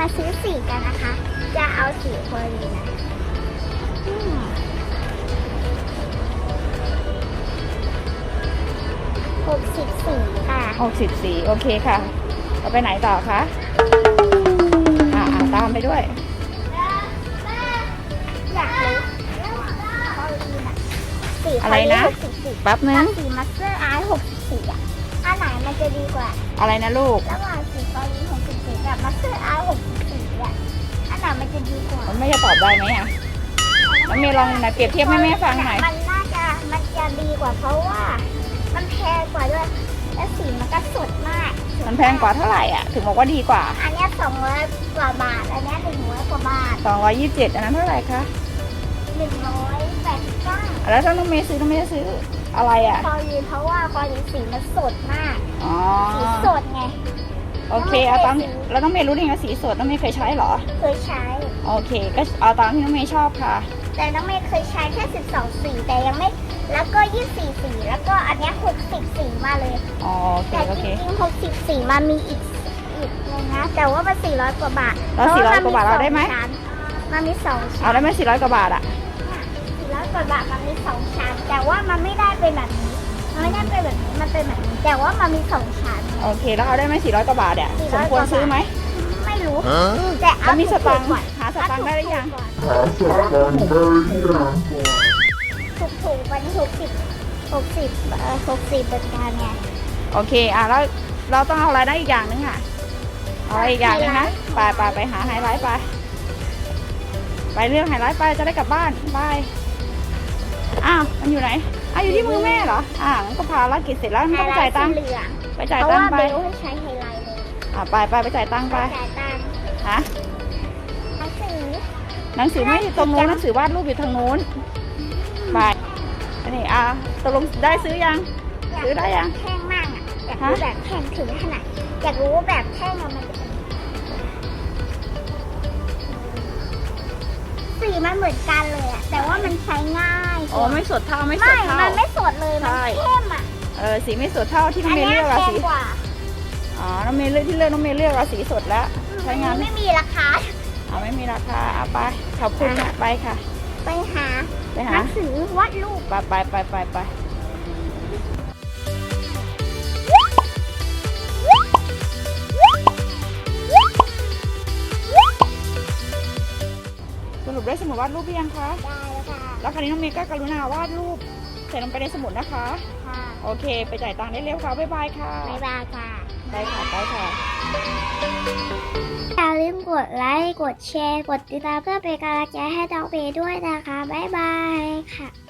มาซื้อสีกันนะคะ จะเอาสีโคลีนะอืมหกสิบสี่ค่ะหกสิบสี่โอเคค่ะเราไปไหนต่อคะอ่าอ่าตามไปด้วย อยากรู้โคลีนะสีอะไรนะหกสิบสี่แป๊บนึกังบสีมัสเตอร์อาร์หกสิบสี่อะอันไหนมันจะดีกว่า อะไรนะลูกระหว่างสีโคลี หกสิบสี่กับมัสเตอร์อาร์หกสิบสี่อะอันไหนมันจะดีกว่ามันไม่จะตอบได้ไหมอะน้องเมย์ลองไหนเปรียบเทียบให้แม่ฟังหน่อยมันน่าจะมันจะดีกว่าเพราะว่า มันแพงกว่าด้วยและสีมันก็สดมากมันแพงกว่าเท่าไหร่อะ ถึงบอกว่าดีกว่า อันเนี้สองร้อยกว่าบาท อันเนี้หนึ่งร้อยกว่าบาท227อันนั้นเท่าไหร่คะหนึ่งร้อยแปดสิบเก้าแล้วถ้าน้องเมย์ซื้อน้องเมย์จะซื้ออะไรอะคอรีเพราะว่าคอรีสีมันสดมาก อ๋อสีสดไง โอเคเอาตามแล้วน้องเมย์รู้ได้ไงว่าสีสดน้องเมย์เคยใช้เหรอ เคยใช้ โอเค ก็เอาตามที่น้องเมย์ชอบค่ะ แต่น้องเมย์เคยใช้แค่สิบสองสีแต่ยังไม่แล้วก็ยี่สิบสี่สี แล้วก็อันเนี้หกสิบสีมาเลย อ๋อโอเคแต่โอจเคริงๆหกสิบสี่มันมีอีกอีกเลยนะแต่ว่ามันสี่ร้อยกว่าบาทแล้ว400กว่าบาทเราได้ไหมมันมีสองชั้นเอาได้ไหม400กว่าบาทอะสี่ร้อยกว่าบาทมันมีสองชั้น แต่ว่ามันไม่ได้เป็นแบบนี้ มันไม่ได้เป็นแบบนี้มันเป็นแบบนี้แต่ว่ามันมีสองชั้น โอเค แล้วเอาได้ไหม400กว่าบาทอะ400สมควรซื้อไหมไม่รู้ แต่แล้เอาวมีสตังค์ถูกๆก่อนหาสตังค์ได้หรือยังถูกถูกๆวันหกสิบหกสิบเอ่อหกสิบเป็นการไงโอเคอะแล้วเราต้องเอาอะไรได้อีกอย่างนึงอะเอาอะไรอีกอย่างนึงนะไปไปไปหาไฮไลท์ไป ไปเรื่องไฮไลท์ไปจะได้กลับบ้านบาย อ้าวมันอยู่ไหนอ้าวอยู่ที่มือแม่เหรออ่างั้นก็พาลักิจเสร็จแล้วไม่ต้องจ่ายตังค์ไฮไลท์สีเหลืองไปจ่ายเพราะตังว่าค์ไปเบลให้ใช้ไฮไลท์เลยอ่าไปไปไปจ่ายตังค์ไปจ่ายตังค์ฮะหนังสือหนังสือไม่อยู่ตรงนู้นหนังสือวาดรูปอยู่ทางนู้นไปอันนี้อะตกลงได้ซื้อยัง ซื้อได้ยัง แท่งมากอะอยากรู้แบบแท่งถึงขนาดอยากรู้ว่าแบบแท่งอะมันจะเป็น สีมันเหมือนกันเลยอะแต่ว่ามันใช้ง่ายอ๋อไม่สดเท่าไม่สไม่ดเท่า มันไม่สดเลย มันใช่ เข้มอะเออสีไม่สดเท่าที่น้องเมย์เนี้เลืยอกอะแพสีงกว่าอ๋อ น้องเมย์เลือกที่เลือกน้องเมย์เลือกอะสีสดแล้วใช้งาน อัไม่มีราคา เอาไม่มีราคาเอาไปขอบคุณนะไปค่ะ ไปหาไปหหานังสือวาดรูป ไปไปไปไปไป สรุปได้สมุดวาดรูปหรือยังคะ ได้แล้วค่ะแล้วคราวนี้น้องเมย์ก็กรุณาวาดรูปใส่ลงไปในสมุดนะคะ ค่ะโอเค ไปจ่ายตังค์ได้เร็วค่ะ บ๊ายบายค่ะ บ๊ายบายค่ะไปค่ะไปค่ะ อย่าลืมกดไลค์ กดแชร์ กดติดตามเพื่อเป็นกำลังใจให้น้องเบย์ด้วยนะคะ บ๊ายบายค่ะ